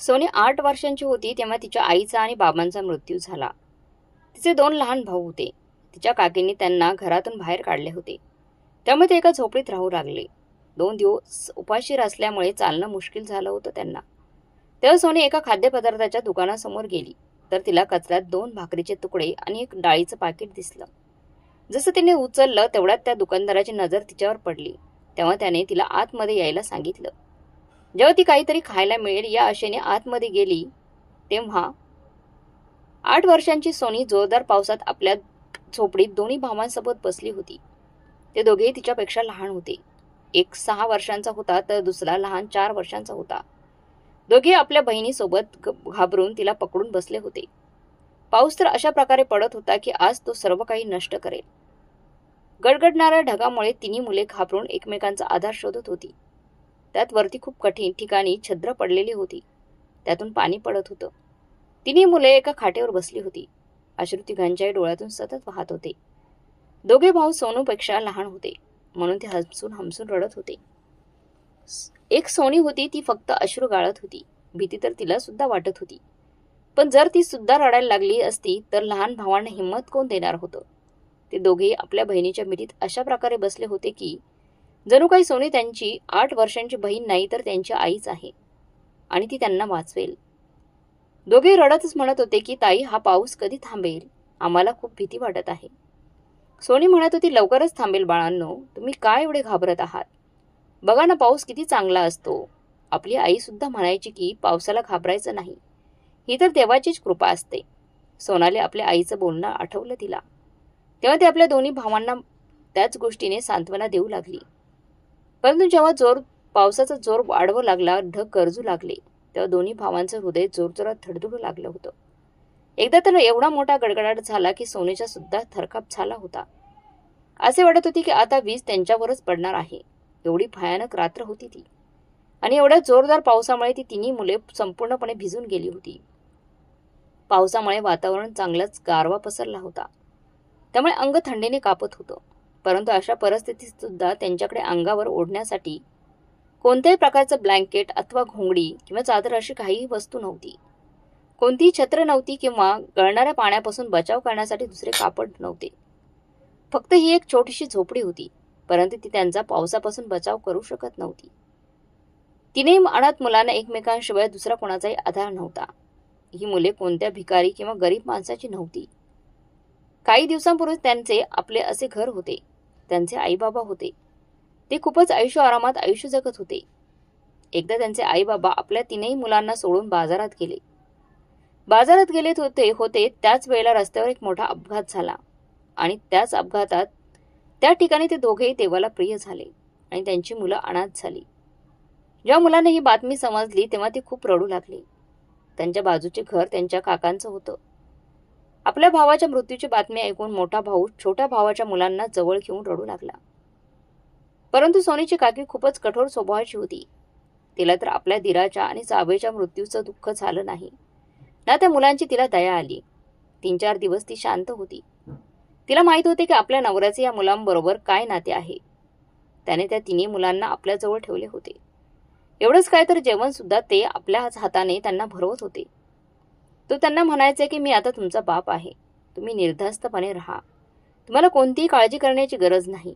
Sony आठ वर्षांची होती तेव्हा तिच्या आईचा आणि बाबांचा मृत्यू झाला. तिचे दोन लहान भाऊ होते. तिच्या काकींनी त्यांना घरातून बाहेर काढले होते. त्यामुळे ते एका झोपडीत राहू लागले. दोन दिवस उपाशीर असल्यामुळे चालणं मुश्किल झालं होतं त्यांना. तेव्हा सोनी एका खाद्यपदार्थाच्या दुकानासमोर गेली. तर तिला कचऱ्यात दोन भाकरीचे तुकडे आणि एक डाळीचं पाकिट दिसलं. जसं तिने उचललं तेवढ्यात त्या दुकानदाराची नजर तिच्यावर पडली. तेव्हा त्याने तिला आतमध्ये यायला सांगितलं. जेव्हा ती काहीतरी खायला मिळेल या आशेने आतमध्ये गेली तेव्हा आठ वर्षांची सोनी जोरदार पावसात आपल्या झोपडीत दोन्ही भावांसोबत बसली होती. ते दोघेही तिच्यापेक्षा लहान होते. एक सहा वर्षांचा होता तर दुसरा लहान चार वर्षांचा होता. दोघे आपल्या बहिणीसोबत घाबरून तिला पकडून बसले होते. पाऊस तर अशा प्रकारे पडत होता की आज तो सर्व काही नष्ट करेल. गडगडणाऱ्या ढगामुळे तिन्ही मुले घाबरून एकमेकांचा आधार शोधत होती. त्यात वरती खूप कठीण ठिकाणी छद्र पडलेली होती. त्यातून पाणी पडत होतं. तिन्ही मुले एका खाटेवर बसली होती. अश्रू तिघांच्याही डोळ्यातून सतत वाहत होते. दोघे भाऊ सोनूपेक्षा लहान होते. म्हणून ते हमसून हमसून रडत होते. एक सोनी होती ती फक्त अश्रू गाळत होती. भीती तर तिला सुद्धा वाटत होती. पण जर ती सुद्धा रडायला लागली असती तर लहान भावांना हिंमत कोण देणार होतं? ते दोघेही आपल्या बहिणीच्या मिठीत अशा प्रकारे बसले होते की जणू काही सोनी त्यांची आठ वर्षांची बहीण नाही तर त्यांची आईच आहे. आणि ती त्यांना वाचवेल. दोघे रडतच म्हणत होते की ताई हा पाऊस कधी थांबेल? आम्हाला खूप भीती वाटत आहे. सोनी म्हणत होती लवकरच थांबेल बाळांनो. तुम्ही काय एवढे घाबरत आहात? बघा ना पाऊस किती चांगला असतो. आपली आईसुद्धा म्हणायची की पावसाला घाबरायचं नाही. ही तर देवाचीच कृपा असते. सोनाले आपल्या आईचं बोलणं आठवलं तिला. तेव्हा ते आपल्या दोन्ही भावांना त्याच गोष्टीने सांत्वना देऊ लागली. परंतु जेव्हा जोर पावसाचा जोर वाढवू लागला ढग गरजू लागले तेव्हा दोन्ही भावांचं हृदय जोरजोरात धडधडू लागलं होतं. एकदा त्याला एवढा मोठा गडगडाट झाला की सोनेचा सुद्धा थरकाप झाला होता. असे वाटत होती की आता वीज त्यांच्यावरच पडणार आहे. एवढी भयानक रात्र होती ती. आणि एवढ्या जोरदार पावसामुळे ती तिन्ही मुले संपूर्णपणे भिजून गेली होती. पावसामुळे वातावरण चांगलाच गारवा पसरला होता. त्यामुळे अंग थंडीने कापत होतं. परंतु अशा परिस्थितीत सुद्धा त्यांच्याकडे अंगावर ओढण्यासाठी कोणत्याही प्रकारचं ब्लँकेट अथवा घोंगडी किंवा चादर अशी काहीही वस्तू नव्हती. कोणतीही छत्र नव्हती किंवा गळणाऱ्या पाण्यापासून बचाव करण्यासाठी दुसरे कापड नव्हते. फक्त ही एक छोटीशी झोपडी होती परंतु ती त्यांचा पावसापासून बचाव करू शकत नव्हती. तिनेही अनाथ मुलांना एकमेकांशिवाय दुसरा कोणाचाही आधार नव्हता. ही मुले कोणत्या भिकारी किंवा गरीब माणसाची नव्हती. काही दिवसांपूर्वी त्यांचे आपले असे घर होते. त्यांचे आईबाबा होते. ते खूपच आयुष्य आरामात आयुष्य जगत होते. एकदा त्यांचे आईबाबा आपल्या तीनही मुलांना सोडून बाजारात गेले. बाजारात गेले होते होते त्याच वेळेला रस्त्यावर एक मोठा अपघात झाला. आणि त्याच अपघातात त्या ठिकाणी ते दोघेही देवाला प्रिय झाले आणि त्यांची मुलं अनाथ झाली. जेव्हा मुलांना ही बातमी समजली तेव्हा ते खूप रडू लागले. त्यांच्या बाजूचे घर त्यांच्या काकांचं होतं. आपल्या भावाच्या मृत्यूची बातमी ऐकून मोठा भाऊ छोट्या भावाच्या मुलांना जवळ घेऊन रडू लागला. परंतु सोनीची काकी खूपच कठोर स्वभावाची होती. तिला तर आपल्या दिराच्या आणि जावेच्या मृत्यूचं दुःख झालं नाही. ना त्या मुलांची तिला दया आली. तीन चार दिवस ती शांत होती. तिला माहीत होते की आपल्या नवऱ्याचे या मुलांबरोबर काय नाते आहे. त्याने त्या तिन्ही मुलांना आपल्याजवळ ठेवले होते. एवढंच काय तर जेवण सुद्धा ते आपल्या हाताने त्यांना भरवत होते. तो त्यांना म्हणायचे की मी आता तुमचा बाप आहे. तुम्ही निर्धास्तपणे राहा. तुम्हाला कोणतीही काळजी करण्याची गरज नाही.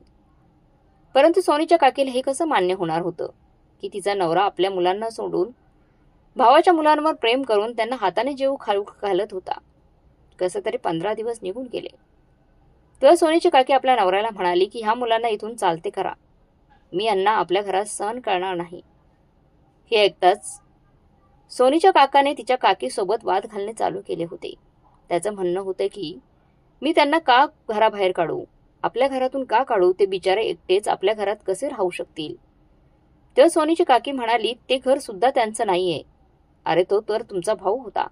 परंतु सोनीच्या काकीला हे कसं मान्य होणार होतं? की तिचा नवरा आपल्या मुलांना सोडून भावाच्या मुलांवर प्रेम करून त्यांना हाताने जेव खाऊ घालत होता. कसं तरी पंधरा दिवस निघून गेले. तेव्हा सोनीची काकी आपल्या नवऱ्याला म्हणाली की ह्या मुलांना इथून चालते करा. मी यांना आपल्या घरात सहन करणार नाही. हे ऐकताच सोनीच्या काकाने तिच्या काकीसोबत वाद घालणे चालू केले होते. त्याचं म्हणणं होतं की मी त्यांना का घराबाहेर काढू? आपल्या घरातून का काढू? ते बिचारे एकटेच आपल्या घरात कसे राहू शकतील? तेव्हा सोनीची काकी म्हणाली ते घर सुद्धा त्यांचं नाहीये. अरे तो तर तुमचा भाऊ होता.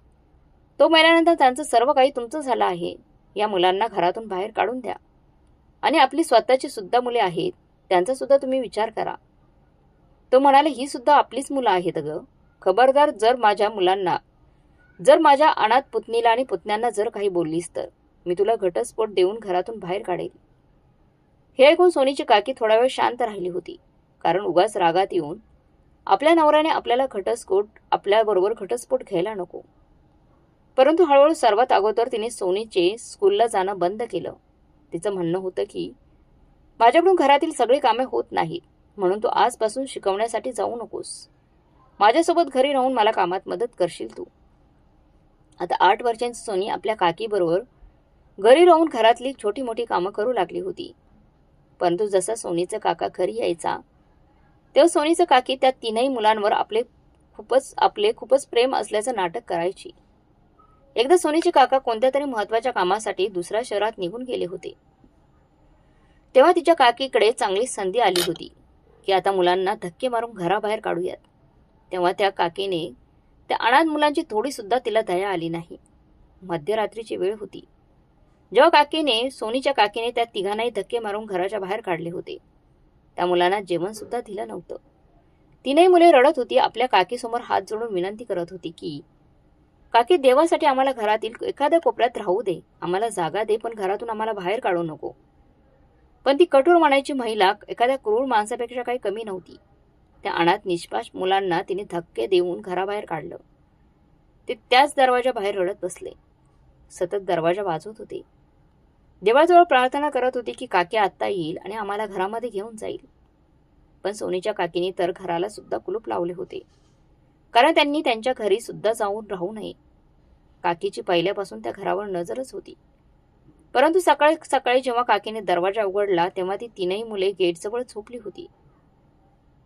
तो मेल्यानंतर त्यांचं सर्व काही तुमचं झालं आहे. या मुलांना घरातून बाहेर काढून द्या. आणि आपली स्वतःची सुद्धा मुले आहेत. त्यांचा सुद्धा तुम्ही विचार करा. तो म्हणाले ही सुद्धा आपलीच मुलं आहेत अगं खबरदार जर माझ्या मुलांना जर माझ्या अनाथ पुतणीला आणि पुतण्यांना जर काही बोललीस तर मी तुला घटस्फोट देऊन घरातून बाहेर काढेल. हे ऐकून सोनीची काकी थोडा वेळ शांत राहिली होती कारण उगाच रागात येऊन आपल्या नवऱ्याने आपल्याला घटस्फोट आपल्याबरोबर घटस्फोट घ्यायला नको. परंतु हळूहळू सर्वात अगोदर तिने सोनीचे स्कूलला जाणं बंद केलं. तिचं म्हणणं होतं की माझ्याकडून घरातील सगळी कामे होत नाहीत म्हणून तू आजपासून शिकवण्यासाठी जाऊ नकोस. माझ्यासोबत घरी राहून मला कामात मदत करशील तू. आता आठ वर्षांची सोनी आपल्या काकीबरोबर घरी राहून घरातली छोटी मोठी कामं करू लागली होती. परंतु जसा सोनीचा काका घरी यायचा तेव्हा सोनीचं काकी त्या तीनही मुलांवर आपले खूपच आपले खूपच प्रेम असल्याचं नाटक करायची. एकदा सोनीचे काका कोणत्या तरी महत्त्वाच्या कामासाठी दुसऱ्या शहरात निघून गेले होते. तेव्हा तिच्या काकीकडे चांगली संधी आली होती की आता मुलांना धक्के मारून घराबाहेर काढूयात. तेव्हा त्या काकीने त्या अनाथ मुलांची थोडीसुद्धा तिला दया आली नाही. मध्यरात्रीची वेळ होती. जेव्हा काकीने सोनीच्या काकीने त्या तिघांनाही धक्के मारून घराच्या बाहेर काढले होते. त्या मुलांना जेवणसुद्धा दिलं नव्हतं. तीनही मुले रडत होती. आपल्या काकीसमोर हात जोडून विनंती करत होती की काकी देवासाठी आम्हाला घरातील एखाद्या कोपऱ्यात राहू दे. आम्हाला जागा दे पण घरातून आम्हाला बाहेर काढू नको. पण ती कठोर मानायची महिला एखाद्या क्रूर माणसापेक्षा काही कमी नव्हती. त्या अनाथ निष्पाश मुलांना तिने धक्के देऊन घराबाहेर काढलं. ते त्याच दरवाजाबाहेर रडत बसले. सतत दरवाजा वाजवत होते. देवाजवळ प्रार्थना करत होती की काकी आत्ता येईल आणि आम्हाला घरामध्ये घेऊन जाईल. पण सोनीच्या काकीने तर घराला सुद्धा कुलूप लावले होते. कारण त्यांनी त्यांच्या घरी सुद्धा जाऊन राहू नये. काकीची पहिल्यापासून त्या घरावर नजरच होती. परंतु सकाळी सकाळी जेव्हा काकीने दरवाजा उघडला तेव्हा ती तीनही मुले गेटजवळ झोपली होती.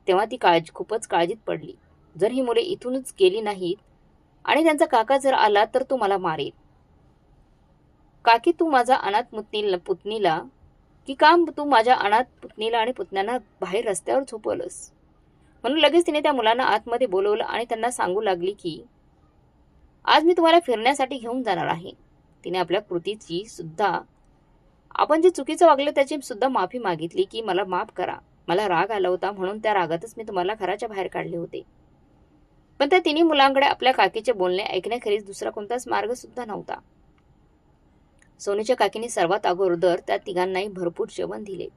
तेव्हा ती काळजी खूपच काळजीत पडली. जर ही मुले इथूनच गेली नाहीत आणि त्यांचा काका जर आला तर तो मला मारेल. काकी तू माझा अनाथ पुतनीला पुतणीला की काम तू माझ्या अनाथ पुतणीला आणि पुतण्यांना बाहेर रस्त्यावर झोपवलंस? म्हणून लगेच तिने त्या मुलांना आतमध्ये बोलवलं आणि त्यांना सांगू लागली की आज मी तुम्हाला फिरण्यासाठी घेऊन जाणार आहे. तिने आपल्या कृतीची सुद्धा आपण जे चुकीचं वागलं त्याची सुद्धा माफी मागितली की मला माफ करा. मला राग आला होता म्हणून त्या रागातच मी तुम्हाला घराच्या बाहेर काढले होते. पण त्या तिन्ही मुलांकडे आपल्या काकीचे बोलणे ऐकण्याखेरीज दुसरा कोणताच मार्ग सुद्धा नव्हता. सोनीच्या काकीने सर्वात अगोदर त्या तिघांनाही भरपूर जेवण दिले.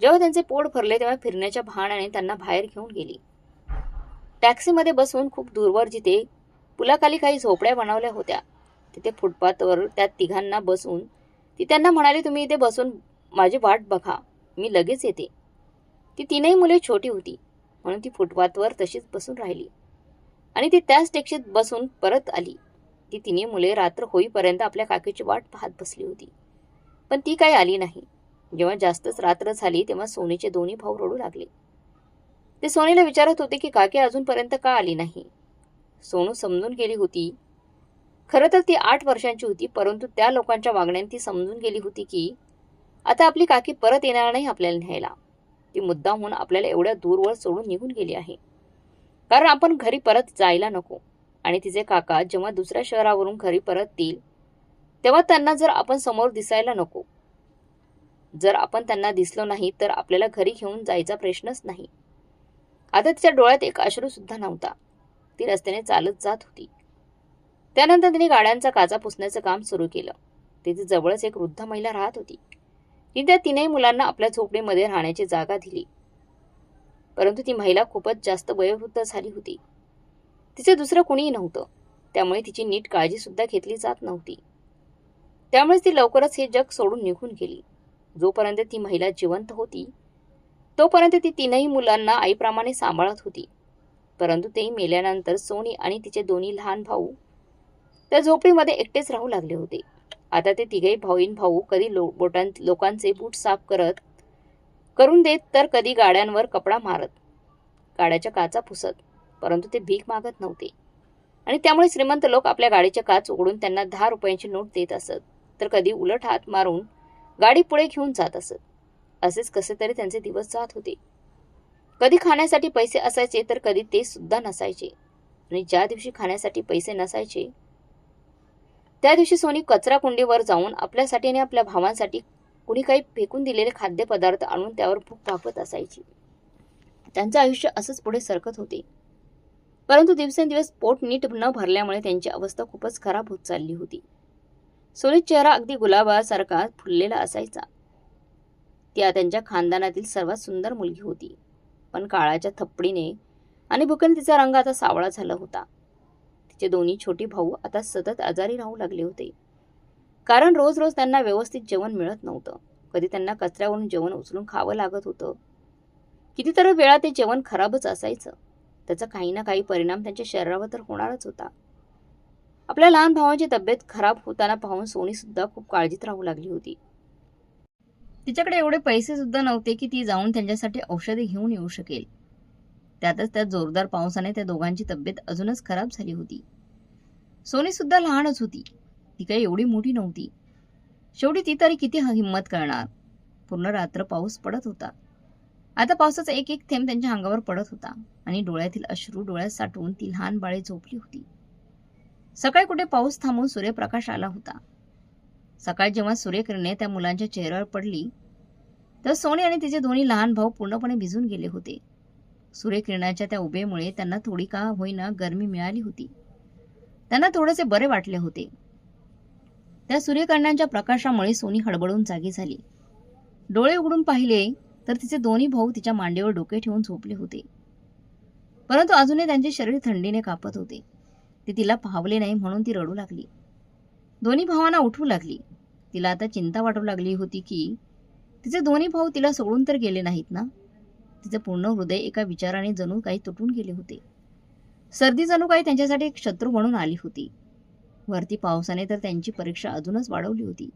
जेव्हा त्यांचे पोट भरले तेव्हा फिरण्याच्या भाणाने त्यांना बाहेर घेऊन गेली. टॅक्सीमध्ये बसून खूप दूरवर जिथे पुलाखाली काही झोपड्या बनवल्या होत्या तिथे फुटपाथवर त्या तिघांना बसून ती त्यांना म्हणाली तुम्ही इथे बसून माझी वाट बघा मी लगेच येते. ती तीनही मुले छोटी होती म्हणून ती फुटपाथवर तशीच बसून राहिली. आणि ती त्याच टेक्षेत बसून परत आली. ती तिन्ही मुले रात्र होईपर्यंत आपल्या काकीची वाट पाहत बसली होती. पण ती काही आली नाही. जेव्हा जास्तच रात्र झाली तेव्हा सोनीचे दोन्ही भाऊ रडू लागले. ते सोनीला विचारत होते की काकी अजूनपर्यंत का आली नाही? सोनू समजून गेली होती. खरं तर ती आठ वर्षांची होती परंतु त्या लोकांच्या वागण्यात ती समजून गेली होती की आता आपली काकी परत येणार नाही आपल्याला न्यायला. ती मुद्दामहून आपल्याला एवढ्या दूरवर सोडून निघून गेली आहे. कारण आपण घरी परत जायला नको. आणि तिचे काका जेव्हा दुसऱ्या शहरावरून घरी परत येईल तेव्हा त्यांना जर आपण समोर दिसायला नको. जर आपण त्यांना दिसलो नाही तर आपल्याला घरी घेऊन जायचा प्रश्नच नाही. आता तिच्या डोळ्यात एक अश्रू सुद्धा नव्हता. ती रस्त्याने चालत जात होती. त्यानंतर तिने गाड्यांचा काचा पुसण्याचं काम सुरू केलं. तिथे जवळच एक वृद्ध महिला राहत होती. ती त्या तीनही मुलांना आपल्या झोपडीमध्ये राहण्याची जागा दिली. परंतु ती महिला खूपच जास्त वयोवृद्ध झाली होती. तिचे दुसरं कुणीही नव्हतं. त्यामुळे तिची नीट काळजी सुद्धा घेतली जात नव्हती. त्यामुळेच ती लवकरच हे जग सोडून निघून गेली. जोपर्यंत ती महिला जिवंत होती तोपर्यंत ती तीनही मुलांना आईप्रमाणे सांभाळत होती. परंतु ते मेल्यानंतर सोनी आणि तिचे दोन्ही लहान भाऊ त्या झोपडीमध्ये एकटेच राहू लागले होते. आता ते तिघे भाऊन भाऊ कधी लो बोटां लोकांचे बूट साफ करत करून देत तर कधी गाड्यांवर कपडा मारत. गाड्याच्या काचा पुसत परंतु ते भीक मागत नव्हते. आणि त्यामुळे श्रीमंत लोक आपल्या गाडीचे काच उघडून त्यांना दहा रुपयांची नोट देत असत. तर कधी उलट हात मारून गाडी पुढे घेऊन जात असत. असेच कसे तरी त्यांचे दिवस जात होते. कधी खाण्यासाठी पैसे असायचे तर कधी ते सुद्धा नसायचे. आणि ज्या दिवशी खाण्यासाठी पैसे नसायचे त्या दिवशी सोनी कचरा कुंडीवर जाऊन आपल्यासाठी आणि आपल्या भावांसाठी कुणी काही फेकून दिलेले खाद्यपदार्थ आणून त्यावर भूक भागवत असायची. त्यांचं आयुष्य असंच पुढे सरकत होते. परंतु दिवसेंदिवस पोट नीट न भरल्यामुळे त्यांची अवस्था खूपच खराब होत चालली होती. सोनी चेहरा अगदी गुलाबासारखा फुललेला असायचा. त्या त्यांच्या खानदानातील सर्वात सुंदर मुलगी होती. पण काळाच्या थप्पडीने आणि भुकेने तिचा रंग आता सावळा झाला होता. तिचे दोन्ही छोटे भाऊ आता सतत आजारी राहू लागले होते. कारण रोज रोज त्यांना व्यवस्थित जेवण मिळत नव्हतं. कधी त्यांना कचऱ्यावरून जेवण उचलून खावं लागत होतं. कितीतरी वेळा ते जेवण खराबच असायचं. त्याचा काही ना काही परिणाम त्यांच्या शरीरावर तर होणारच होता. आपल्या लहान भावाची तब्येत खराब होताना पाहून सोनी सुद्धा खूप काळजीत राहू लागली होती. तिच्याकडे एवढे पैसे सुद्धा नव्हते की ती जाऊन त्यांच्यासाठी औषधे घेऊन येऊ शकेल. त्यातच त्या जोरदार पावसाने त्या दोघांची तब्येत अजूनच खराब झाली होती. सोनी सुद्धा लहानच होती. ती काही एवढी मोठी नव्हती. शेवटी ती तरी किती हिंमत करणार? पूर्ण रात्र पाऊस पडत होता. आता पावसाचा एक एक थेंब त्यांच्या अंगावर पडत होता आणि डोळ्यातील अश्रू डोळ्यात साठवून ती लहान बाळे झोपली होती. सकाळी कुठे पाऊस थांबून सूर्यप्रकाश आला होता. सकाळी जेव्हा सूर्यकिरणे त्या मुलांच्या चेहऱ्यावर पडली तर सोनी आणि तिचे दोन्ही लहान भाऊ पूर्णपणे भिजून गेले होते. सूर्यकिरणाच्या त्या उभेमुळे त्यांना थोडी का होईना गरमी मिळाली होती. त्यांना थोडेसे बरे वाटले होते. त्या सूर्यकिरणांच्या प्रकाशामुळे सोनी हडबडून जागी झाली. डोळे उघडून पाहिले तर तिचे दोन्ही भाऊ तिच्या मांडीवर डोके ठेवून झोपले होते. परंतु अजूनही त्यांचे शरीर थंडीने कापत होते. ते तिला पाहवले नाही म्हणून ती रडू लागली. दोन्ही भावांना उठवू लागली. तिला आता चिंता वाटू लागली होती की तिचे दोन्ही भाऊ तिला सोडून तर गेले नाहीत ना? तिचे पूर्ण हृदय एका विचाराने जणू काही तुटून गेले होते. सर्दी जणू काही त्यांच्यासाठी एक शत्रू म्हणून आली होती. वरती पावसाने तर त्यांची परीक्षा अजूनच वाढवली होती.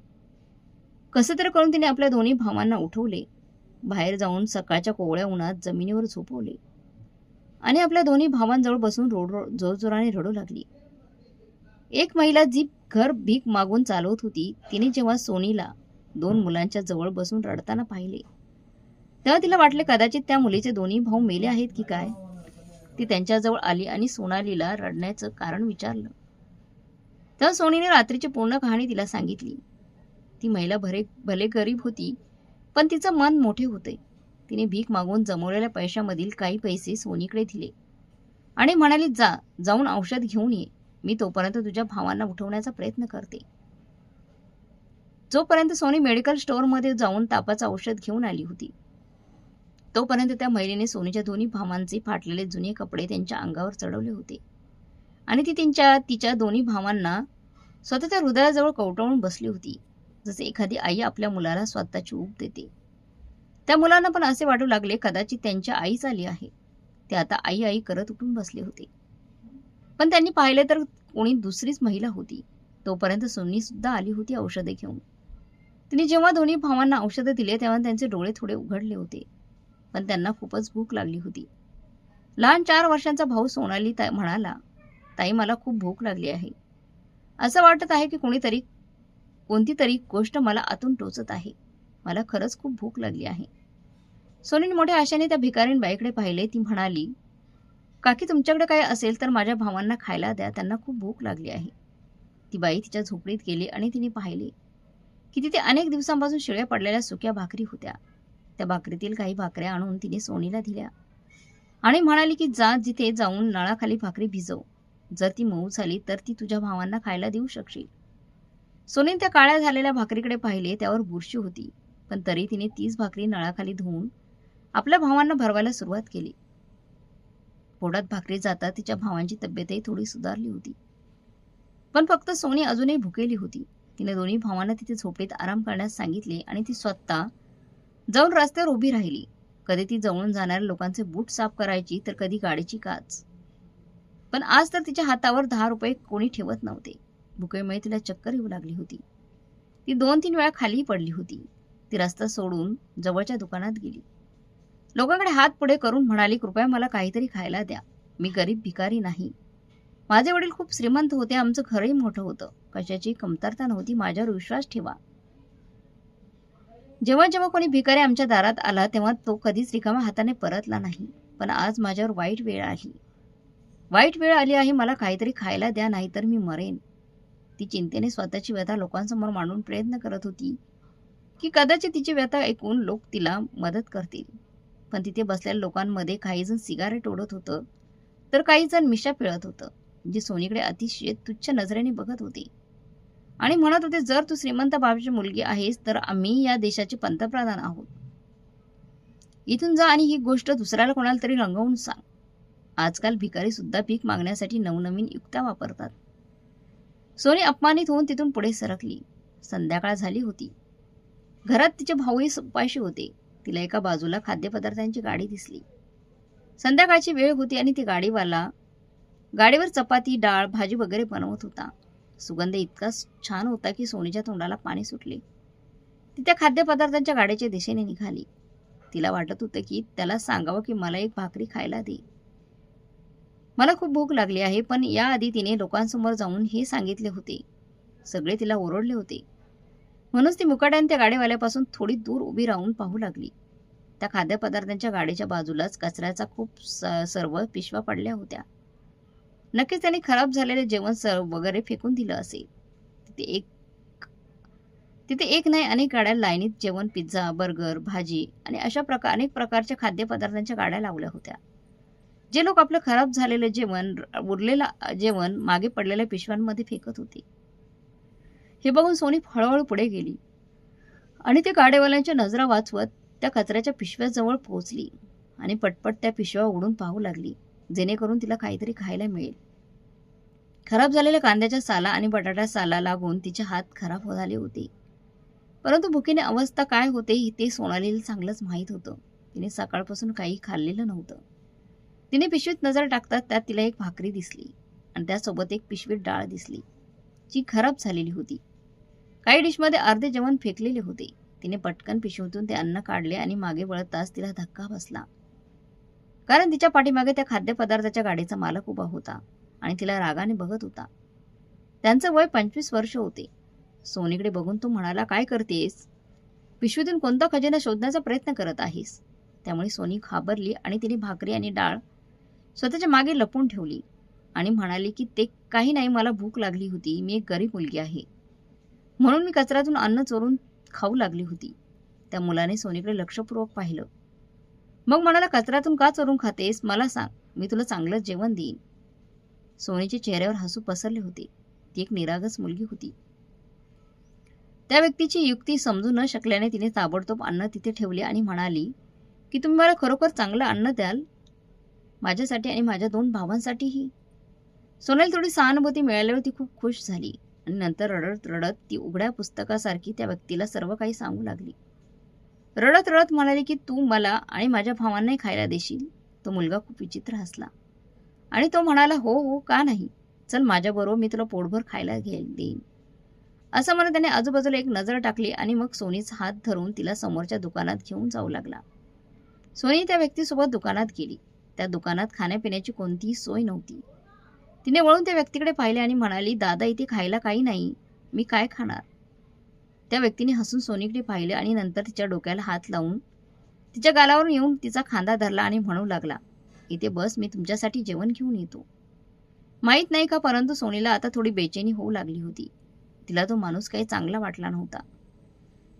कसं तर करून तिने आपल्या दोन्ही भावांना उठवले. बाहेर जाऊन सकाळच्या कोवळ्या उन्हात जमिनीवर झोपवले. आणि आपल्या दोन्ही भावांजवळ बसून रोड जोरजोराने रडू लागली. एक महिला जी घर भीक मागून चालवत होती. तिने जेव्हा सोनीला दोन मुलांच्या जवळ बसून रडताना पाहिले तेव्हा तिला वाटले कदाचित त्या मुलीचे दोन्ही भाऊ मेले आहेत की काय? ती त्यांच्याजवळ आली आणि सोनालीला रडण्याचं कारण विचारलं. तेव्हा सोनीने रात्रीची पूर्ण कहाणी तिला सांगितली. ती महिला भरे भले गरीब होती पण तिचं मन मोठे होते. तिने भीक मागून जमवलेल्या पैशामधील काही पैसे सोनीकडे दिले. आणि म्हणाली जा जाऊन औषध घेऊन ये. मी तोपर्यंत तुझ्या भावांना उठवण्याचा प्रयत्न करते. जोपर्यंत सोनी मेडिकल स्टोअरमध्ये जाऊन तापाचं औषध घेऊन आली होती तोपर्यंत त्या महिलेने सोनीच्या दोन्ही भावांचे फाटलेले जुने कपडे त्यांच्या अंगावर चढवले होते. आणि ती त्यांच्या तिच्या दोन्ही भावांना स्वतःच्या हृदयाजवळ कवटवून बसली होती जसे एखादी आई आपल्या मुलाला स्वतःची ऊब देते. त्या मुलांना पण असे वाटू लागले कदाचित त्यांच्या आईच आली आहे. ते आता आई आई करत उठून बसले होते. पण त्यांनी पाहिले तर कोणी दुसरीच महिला होती. तोपर्यंत सोनी सुद्धा आली होती औषधे घेऊन. तिने जेव्हा दोन्ही भावांना औषधं दिले तेव्हा त्यांचे डोळे थोडे उघडले होते. पण त्यांना खूपच भूक लागली होती. लहान चार वर्षांचा भाऊ सोनाली म्हणाला ताई मला खूप भूक लागली आहे. असं वाटत आहे की कोणीतरी कोणती तरी गोष्ट मला आतून टोचत आहे. मला खरंच खूप भूक लागली आहे. सोनीने मोठ्या आशेने त्या भिकारीण बाईकडे पाहिले. ती म्हणाली काकी तुमच्याकडे काय असेल तर माझ्या भावांना खायला द्या. त्यांना खूप भूक लागली आहे. ती बाई तिच्या झोपडीत गेली आणि तिने पाहिले की तिथे अनेक दिवसांपासून शिळ्या पडलेल्या सुक्या भाकरी होत्या. त्या भाकरीतील काही भाकऱ्या आणून तिने सोनीला दिल्या. आणि म्हणाली की जा जिथे जाऊन नळाखाली भाकरी भिजव. जर ती मऊ झाली तर ती तुझ्या भावांना खायला देऊ शकशील. सोनीने त्या काळ्या झालेल्या भाकरीकडे पाहिले त्यावर बुरशी होती. पण तरी तिने तीच भाकरी नळाखाली धुवून आपल्या भावांना भरवायला सुरुवात केली. पोटात भाकरी जाता तिच्या भावांची तब्येतही थोडी सुधारली होती. पण फक्त सोनी अजूनही भुकेली होती. तिने दोन्ही भावांना तिथे झोपेत आराम करण्यास सांगितले आणि ती स्वतः जाऊन रस्त्यावर उभी राहिली. कधी ती जवळून जाणाऱ्या लोकांचे बूट साफ करायची तर कधी गाडीची काच. पण आज तर तिच्या हातावर दहा रुपये कोणी ठेवत नव्हते. भुकेमुळे तिला चक्कर येऊ लागली होती. ती दोन तीन वेळा खाली पडली होती. ती रस्ता सोडून जवळच्या दुकानात गेली. लोकांकडे हात पुढे करून म्हणाली कृपया मला काहीतरी खायला द्या. मी गरीब भिकारी नाही. माझे वडील खूप श्रीमंत होते. आमचं घरही मोठं होतं. कशाची कमतरता नव्हती. माझ्यावर विश्वास ठेवा. जेव्हा जेव्हा कोणी भिकारी आमच्या दारात आला तेव्हा तो कधीच रिकामा हाताने परतला नाही. पण आज माझ्यावर वाईट वेळ आली वाईट वेळ आली आहे मला काहीतरी खायला द्या नाहीतर मी मरेन. ती चिंतेने स्वतःची व्यथा लोकांसमोर मांडून प्रयत्न करत होती की कदाचित तिची व्यथा ऐकून लोक तिला मदत करतील. पण तिथे बसलेल्या लोकांमध्ये काहीजण सिगारेट ओढत होतं तर काहीजण मिशा पिळत होतं जे सोनीकडे अतिशय तुच्छ नजरेने बघत होते. आणि म्हणत होते जर तू श्रीमंत बाबाची मुलगी आहेस तर आम्ही या देशाचे पंतप्रधान आहोत. इथून जा आणि ही गोष्ट दुसऱ्याला कोणाला तरी रंगवून सांग. आजकाल भिकारी सुद्धा भीक मागण्यासाठी नवनवीन युक्त्या वापरतात. सोनी अपमानित होऊन तिथून पुढे सरकली. संध्याकाळ झाली होती. घरात तिचे भाऊही उपाशी होते. तिला एका बाजूला खाद्यपदार्थांची गाडी दिसली. संध्याकाळची वेळ होती आणि ती गाडीवाला गाडीवर चपाती डाळ भाजी वगैरे बनवत होता. सुगंध इतका छान होता की सोनीच्या तोंडाला पाणी सुटले. ती त्या खाद्यपदार्थांच्या गाडीच्या दिशेने निघाली. तिला वाटत होतं की त्याला सांगावं की मला एक भाकरी खायला दे. मला खूप भूक लागली आहे पण याआधी तिने लोकांसमोर जाऊन हे सांगितले होते. सगळे तिला ओरडले होते. म्हणूनच ती मुकाट्याने त्या गाडीवाल्यापासून थोडी दूर उभी राहून पाहू लागली. त्या खाद्यपदार्थांच्या गाडीच्या बाजूलाच कचऱ्याचा खूप सर्व पिशव्या पडल्या होत्या. नक्कीच त्याने खराब झालेले जेवण सर्व वगैरे फेकून दिलं असेल. तिथे एक तिथे एक नाही अनेक गाड्या लाईनीत जेवण पिझ्झा बर्गर भाजी आणि अशा प्रकार अनेक प्रकारच्या खाद्यपदार्थांच्या गाड्या लावल्या होत्या. जे लोक आपलं खराब झालेलं जेवण उरलेलं जेवण मागे पडलेल्या पिशव्यांमध्ये फेकत होते. हे बघून सोनी हळूहळू पुढे गेली. आणि ते गाडेवाल्यांच्या नजरा वाचवत त्या कचऱ्याच्या पिशव्याजवळ पोहोचली आणि पटपट त्या पिशव्या उडून पाहू लागली. जेणेकरून तिला काहीतरी खायला मिळेल. खराब झालेल्या कांद्याच्या साला आणि बटाटा साला लागून तिचे हात खराब झाले होते. परंतु भुकीने अवस्था काय होते ते सोनालीला चांगलंच माहीत होतं. तिने सकाळपासून काही खाल्लेलं नव्हतं. तिने पिशवीत नजर टाकतात त्यात तिला एक भाकरी दिसली आणि त्यासोबत एक पिशवीत डाळ दिसली जी खराब झालेली होती. काही डिशमध्ये अर्धे जेवण फेकलेले होते. तिने पटकन पिशवीतून ते अन्न काढले आणि मागे वळताच तिला धक्का बसला. कारण तिच्या पाठीमागे त्या खाद्यपदार्थाच्या गाडीचा मालक उभा होता आणि तिला रागाने बघत होता. त्यांचं वय पंचवीस वर्ष होते. सोनीकडे बघून तो म्हणाला काय करतेस? पिशवीतून कोणता खजिना शोधण्याचा प्रयत्न करत आहेस? त्यामुळे सोनी घाबरली आणि तिने भाकरी आणि डाळ स्वतःच्या मागे लपून ठेवली आणि म्हणाली की ते काही नाही मला भूक लागली होती. मी एक गरीब मुलगी आहे. म्हणून मी कचऱ्यातून अन्न चोरून खाऊ लागली होती. त्या मुलाने सोनीकडे लक्षपूर्वक पाहिलं. मग म्हणाला कचऱ्यातून का चोरून खातेस? मला सांग. मी तुला चांगलं जेवण देईन. सोनीच्या चेहऱ्यावर हसू पसरले होते. ती एक निरागस मुलगी होती. त्या व्यक्तीची युक्ती समजू न शकल्याने तिने ताबडतोब अन्न तिथे ठेवले आणि म्हणाली की तुम्ही मला खरोखर चांगलं अन्न द्याल? माझ्यासाठी आणि माझ्या दोन भावांसाठीही? सोनाली थोडी सहानुभूती मिळाल्यावर ती खूप खुश झाली आणि नंतर रडत रडत ती उघड्या पुस्तकासारखी त्या व्यक्तीला सर्व काही सांगू लागली. रडत रडत म्हणाली की तू मला आणि माझ्या भावांनाही खायला देशील. तो मुलगा खूप विचित्र हसला. आणि तो म्हणाला हो हो का नाही? चल माझ्याबरोबर मी तुला पोटभर खायला घे देईन. असं म्हणून त्याने आजूबाजूला एक नजर टाकली आणि मग सोनीचा हात धरून तिला समोरच्या दुकानात घेऊन जाऊ लागला. सोनी त्या व्यक्तीसोबत दुकानात गेली. त्या दुकानात खाण्यापिण्याची कोणतीही सोय नव्हती. तिने वळून त्या व्यक्तीकडे पाहिले आणि म्हणाली दादा इथे खायला काही नाही. मी काय खाणार? त्या व्यक्तीने हसून सोनीकडे पाहिले आणि नंतर तिच्या डोक्याला हात लावून तिच्या गालावरून येऊन तिचा खांदा धरला आणि म्हणू लागला इथे बस मी तुमच्यासाठी जेवण घेऊन येतो. माहीत नाही का परंतु सोनीला आता थोडी बेचैनी होऊ लागली होती. तिला तो माणूस काही चांगला वाटला नव्हता.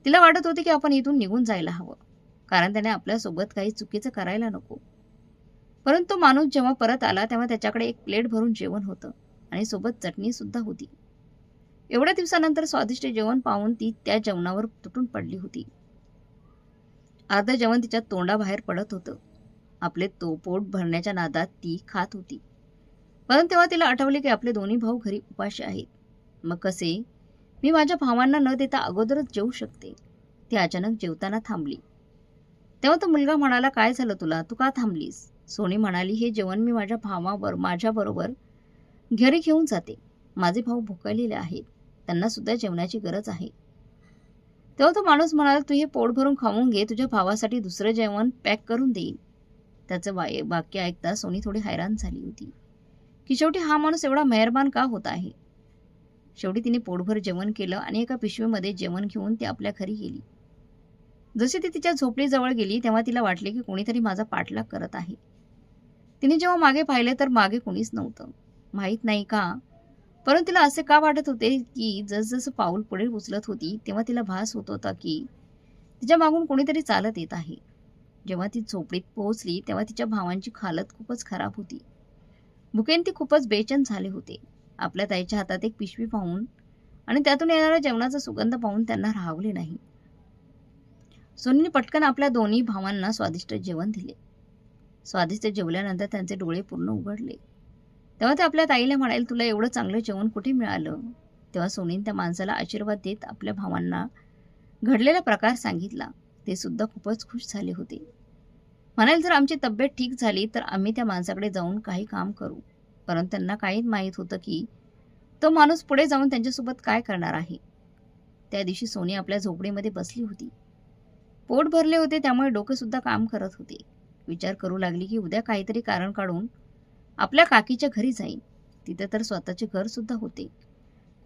तिला वाटत होते की आपण इथून निघून जायला हवं कारण त्याने आपल्यासोबत काही चुकीचं करायला नको. परंतु माणूस जेव्हा परत आला तेव्हा त्याच्याकडे एक प्लेट भरून जेवण होतं आणि सोबत चटणीसुद्धा होती. एवढ्या दिवसानंतर स्वादिष्ट जेवण पाहून ती त्या जेवणावर तुटून पडली होती. अर्ध जेवण तिच्या तोंडाबाहेर पडत होतं. आपले तो पोट भरण्याच्या नादात ती खात होती. परंतु तेव्हा तिला आठवले की आपले दोन्ही भाऊ घरी उपाशी आहेत. मग कसे? मी माझ्या भावांना न देता अगोदरच जेवू शकते. ती अचानक जेवताना थांबली. तेव्हा तो मुलगा म्हणाला काय झालं तुला? तू का थांबलीस? सोनी म्हणाली हे जेवण मी माझ्या भावावर माझ्याबरोबर घरी घेऊन जाते. माझे भाऊ भुकलेले आहेत. त्यांना सुद्धा जेवणाची गरज आहे. तेव्हा तो माणूस म्हणाला तू हे पोट भरून खाऊन घे तुझ्या भावासाठी दुसरं जेवण पॅक करून देईल त्याचं वाय वाक्य ऐकता सोनी थोडी हैराण झाली होती. की शेवटी हा माणूस एवढा मेहरबान का होत आहे? शेवटी तिने पोटभर जेवण केलं आणि एका पिशवीमध्ये जेवण घेऊन ती आपल्या घरी गेली. जशी ती तिच्या झोपडीजवळ गेली तेव्हा तिला वाटले की कोणीतरी माझा पाठलाग करत आहे. तिने जेव्हा मागे पाहिले तर मागे कोणीच नव्हतं. माहीत नाही का? परंतु तिला असे का वाटत होते की जसजसं पाऊल पुढे उचलत होती तेव्हा तिला भास होत होता की तिच्या मागून कोणीतरी चालत येत आहे. जेव्हा ती झोपडीत पोहोचली तेव्हा तिच्या भावांची हालत खूपच खराब होती. भुकेन ती खूपच बेचन झाले होते. आपल्या ताईच्या हातात एक पिशवी पाहून आणि त्यातून येणारा जेवणाचा सुगंध पाहून त्यांना राहवले नाही. सोनीने पटकन आपल्या दोन्ही भावांना स्वादिष्ट जेवण दिले. स्वादिष्ट जेवल्यानंतर त्यांचे डोळे पूर्ण उघडले. तेव्हा ते आपल्या ताईला म्हणाल तुला एवढं चांगलं जेवण कुठे मिळालं? तेव्हा सोनीन त्या माणसाला आशीर्वाद देत आपल्या भावांना घडलेला प्रकार सांगितला. ते सुद्धा खूपच खुश झाले होते. म्हणाल जर आमची तब्येत ठीक झाली तर आम्ही त्या माणसाकडे जाऊन काही काम करू. परंतु त्यांना काहीच माहीत होतं की तो माणूस पुढे जाऊन त्यांच्यासोबत काय करणार आहे. त्या दिवशी सोनी आपल्या झोपडीमध्ये बसली होती. पोट भरले होते त्यामुळे डोकेसुद्धा काम करत होते. विचार करू लागली की उद्या काहीतरी कारण काढून आपल्या काकीच्या घरी जाईन. तिथे तर स्वतःचे घर सुद्धा होते.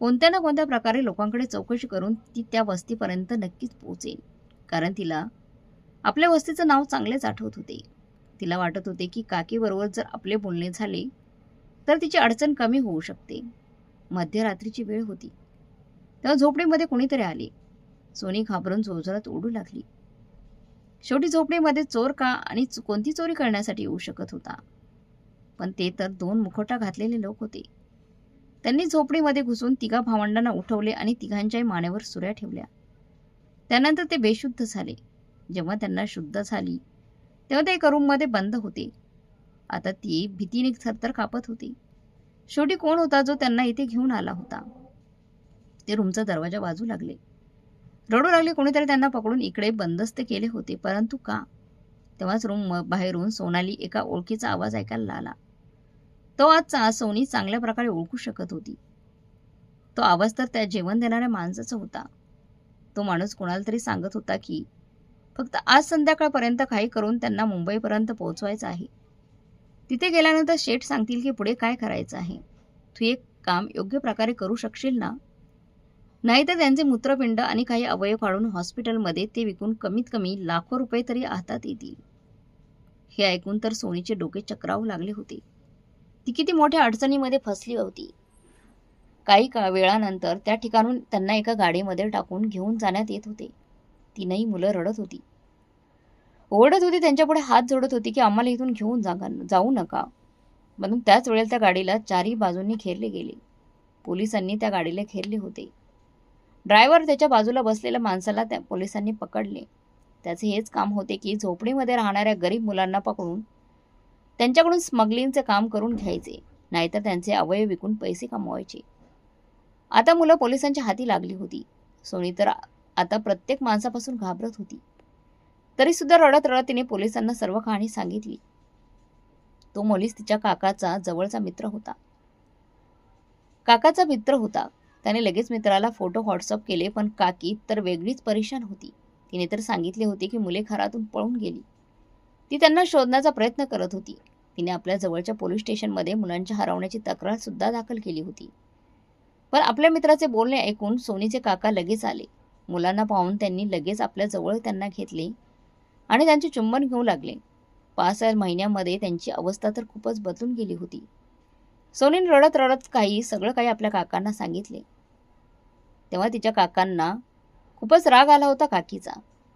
कोणत्या ना कोणत्या प्रकारे लोकांकडे चौकशी करून ती त्या वस्तीपर्यंत नक्कीच पोहोचेल कारण तिला आपल्या वस्तीचं नाव चांगलेच आठवत होते. तिला वाटत होते की काकीबरोबर जर आपले बोलणे झाले तर तिची अडचण कमी होऊ शकते. मध्यरात्रीची वेळ होती. तेव्हा झोपडीमध्ये कोणीतरी आले. सोनी घाबरून जोरजोरात ओढू लागली. शेवटी झोपडीमध्ये चोर का आणि चो- कोणती चोरी करण्यासाठी येऊ शकत होता? पण ते तर दोन मुखोटा घातलेले लोक होते. त्यांनी झोपडीमध्ये घुसून तिघा भावंडांना उठवले आणि तिघांच्याही मानेवर सुऱ्या ठेवल्या. त्यानंतर ते बेशुद्ध झाले. जेव्हा त्यांना शुद्ध झाली तेव्हा ते एका रूममध्ये बंद होते. आता ती भीतीने थरथर कापत होती. शेवटी कोण होता जो त्यांना इथे घेऊन आला होता? ते रूमचा दरवाजा वाजू लागले. रडू लागले कोणीतरी त्यांना पकडून इकडे बंदस्त केले होते परंतु का? तेव्हाच रूम बाहेरून सोनाली एका ओळखीचा आवाज ऐकायला आला तो आजचा सोनी चांगल्या प्रकारे ओळखू शकत होती. तो आवाज तर त्या जेवण देणाऱ्या माणसाचा होता. तो माणूस कोणाला तरी सांगत होता की फक्त आज संध्याकाळपर्यंत काही करून त्यांना मुंबईपर्यंत पोहोचवायचं आहे. तिथे गेल्यानंतर शेठ सांगतील की पुढे काय करायचं आहे. तू एक काम योग्य प्रकारे करू शकशील ना? नाहीतर त्यांचे मूत्रपिंड आणि काही अवयव काढून हॉस्पिटलमध्ये ते विकून कमीत कमी लाखो रुपये तरी हातात येतील. हे ऐकून तर सोनीचे डोके चक्रावू लागले होते. ती किती मोठ्या अडचणीमध्ये फसली होती. काही का वेळानंतर त्या ठिकाणून त्यांना एका गाडीमध्ये टाकून घेऊन जाण्यात येत होते. तीनही मुलं रडत होती. ओरडत होती त्यांच्यापुढे हात जोडत होती की आम्हाला इथून घेऊन जागा जाऊ नका. म्हणून त्याच वेळेला त्या गाडीला चारही बाजूंनी घेरले गेले. पोलिसांनी त्या गाडीला घेरले होते. ड्रायव्हर त्याच्या बाजूला बसलेल्या माणसाला त्या पोलिसांनी पकडले. त्याचे हेच काम होते की झोपडीमध्ये राहणाऱ्या गरीब मुलांना पकडून त्यांच्याकडून स्मगलिंगचे काम करून घ्यायचे नाहीतर त्यांचे अवयव विकून पैसे कमवायचे. आता मुलं पोलिसांच्या हाती लागली होती. सोनी तर आता प्रत्येक माणसापासून घाबरत होती. तरीसुद्धा रडत रडत तिने पोलिसांना सर्व कहाणी सांगितली. तो मोलीस तिच्या काकाचा जवळचा मित्र होता. काकाचा मित्र होता. त्याने लगेच मित्राला फोटो व्हॉट्सअप केले पण काकी तर वेगळीच परेशान होती. तिने तर सांगितले होते की मुले घरातून पळून गेली. ती त्यांना शोधण्याचा प्रयत्न करत होती. तिने आपल्या जवळच्या पोलीस स्टेशनमध्ये मुलांच्या हरवण्याची तक्रार सुद्धा दाखल केली होती. पण आपल्या मित्राचे बोलणे ऐकून सोनीचे काका लगेच आले. मुलांना पाहून त्यांनी लगेच आपल्या जवळ त्यांना घेतले आणि त्यांचे चुंबन घेऊ लागले. पाच सहा महिन्यामध्ये त्यांची अवस्था तर खूपच बदलून गेली होती. सोनीने रडत रडत काही सगळं काही आपल्या काकांना सांगितले. तेव्हा तिच्या काकांना खूपच राग आला होता काकीचा.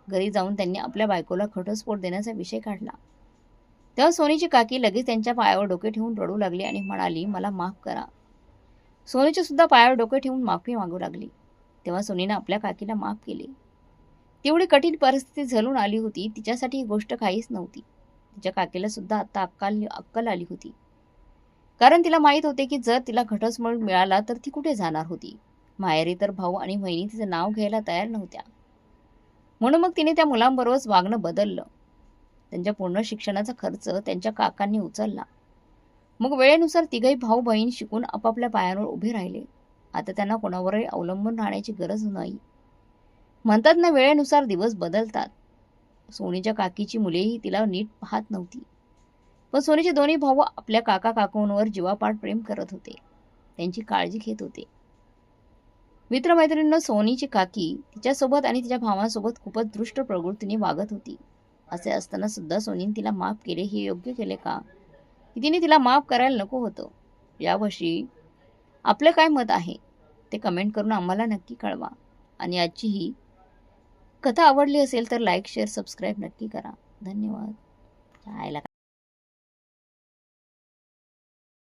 घरी जाऊन त्यांनी आपल्या बायकोला घटस्फोट देण्याचा विषय काढला. तेव्हा सोनीची काकी लगेच त्यांच्या पायावर डोके ठेवून रडू लागली आणि म्हणाली मला माफ करा. सोनीच्या सुद्धा पायावर डोके ठेवून माफी मागू लागली. तेव्हा सोनीनं आपल्या काकीला माफ केले. तेवढी कठीण परिस्थिती झलून आली होती. तिच्यासाठी ही गोष्ट काहीच नव्हती. तिच्या काकीला सुद्धा आता अक्कल अक्कल आली होती. कारण तिला माहीत होते की जर तिला घटस्फोट मिळाला तर ती कुठे जाणार होती? माहेरी तर भाऊ आणि बहिणी तिचं नाव घ्यायला तयार नव्हत्या. म्हणून मग तिने त्या मुलांबरोबरच वागणं बदललं. त्यांच्या पूर्ण शिक्षणाचा खर्च त्यांच्या काकांनी उचलला. मग वेळेनुसार तिघही भाऊ बहीण शिकून आपापल्या पायांवर उभे राहिले. आता त्यांना कोणावरही अवलंबून राहण्याची गरज नाही. म्हणतात ना वेळेनुसार दिवस बदलतात. सोनीच्या काकीची मुलेही तिला नीट पाहत नव्हती. पण सोनीचे दोन्ही भाऊ आपल्या काका काकूंवर जीवापाड प्रेम करत होते. त्यांची काळजी घेत होते. मित्रमैत्रिणीनं सोनीची काकी तिच्यासोबत आणि तिच्या भावांसोबत खूपच दृष्ट प्रवृत्तीने वागत होती. असे असताना सुद्धा सोनीने तिला माफ केले. हे योग्य केले का? की तिने तिला माफ करायला नको होतं. यावर्षी आपलं काय मत आहे? ते कमेंट करून आम्हाला नक्की कळवा. आणि आजची ही कथा आवडली असेल तर लाईक शेअर सबस्क्राईब नक्की करा. धन्यवाद. जायला